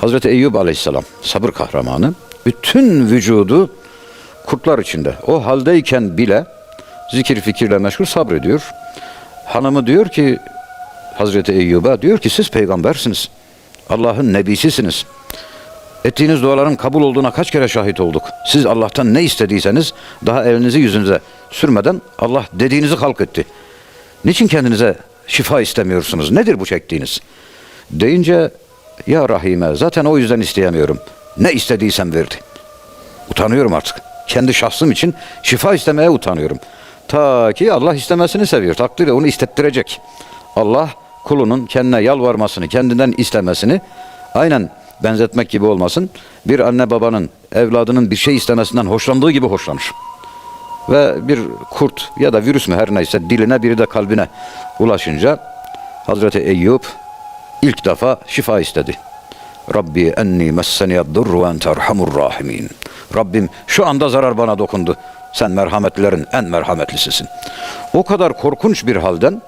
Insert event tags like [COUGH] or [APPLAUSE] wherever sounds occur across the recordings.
Hazreti Eyüp Aleyhisselam sabır kahramanı bütün vücudu kurtlar içinde. O haldeyken bile zikir fikirle meşgul sabrediyor. Hanımı diyor ki Hazreti Eyyub'a diyor ki siz peygambersiniz. Allah'ın nebisisiniz. Ettiğiniz duaların kabul olduğuna kaç kere şahit olduk. Siz Allah'tan ne istediyseniz daha elinizi yüzünüze sürmeden Allah dediğinizi halk etti. Niçin kendinize şifa istemiyorsunuz? Nedir bu çektiğiniz? Deyince ya Rahime zaten o yüzden isteyemiyorum. Ne istediysem verdi. Utanıyorum artık. Kendi şahsım için şifa istemeye utanıyorum. Ta ki Allah istemesini seviyor. Takdirle onu istettirecek. Allah kulunun kendine yalvarmasını, kendinden istemesini aynen benzetmek gibi olmasın. Bir anne babanın evladının bir şey istemesinden hoşlandığı gibi hoşlanır. Ve bir kurt ya da virüs mü her neyse diline biri de kalbine ulaşınca Hazreti Eyüp ilk defa şifa istedi. Rabbi enni messeniyed durru ve ente erhamur rahimin. Rabbim şu anda zarar bana dokundu. Sen merhametlilerin en merhametlisisin. O kadar korkunç bir halden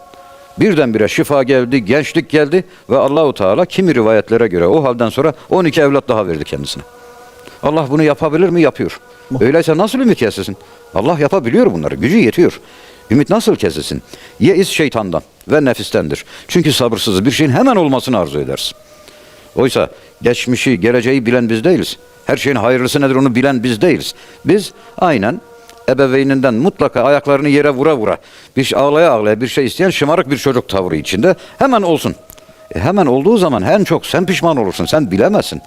birdenbire şifa geldi, gençlik geldi ve Allahu Teala kimi rivayetlere göre o halden sonra 12 evlat daha verdi kendisine. Allah bunu yapabilir mi? Yapıyor. Öyleyse nasıl ümit kesilsin? Allah yapabiliyor bunları. Gücü yetiyor. Ümit nasıl kesilsin? Yeiz şeytandan ve nefistendir. Çünkü sabırsız bir şeyin hemen olmasını arzu edersin. Oysa geçmişi, geleceği bilen biz değiliz. Her şeyin hayırlısı nedir onu bilen biz değiliz. Biz aynen ebeveyninden mutlaka ayaklarını yere vura vura bir şey ağlaya ağlaya bir şey isteyen şımarık bir çocuk tavrı içinde hemen olsun. E hemen olduğu zaman en çok sen pişman olursun. Sen bilemezsin.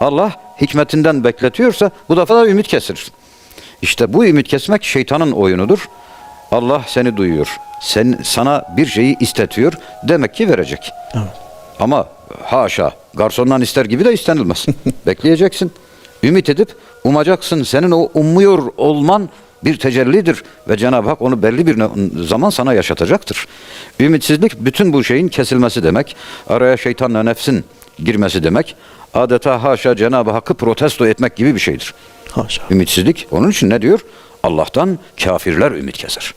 Allah hikmetinden bekletiyorsa bu defa da ümit kesilir. İşte bu ümit kesmek şeytanın oyunudur. Allah seni duyuyor. Sen, sana bir şeyi istetiyor. Demek ki verecek. Evet. Ama haşa garsondan ister gibi de istenilmez. [LAUGHS] Bekleyeceksin. Ümit edip umacaksın. Senin o ummuyor olman bir tecellidir ve Cenab-ı Hak onu belli bir zaman sana yaşatacaktır. Ümitsizlik bütün bu şeyin kesilmesi demek. Araya şeytanla nefsin girmesi demek. Adeta haşa Cenab-ı Hakk'ı protesto etmek gibi bir şeydir. Haşa. Ümitsizlik onun için ne diyor? Allah'tan kafirler ümit keser.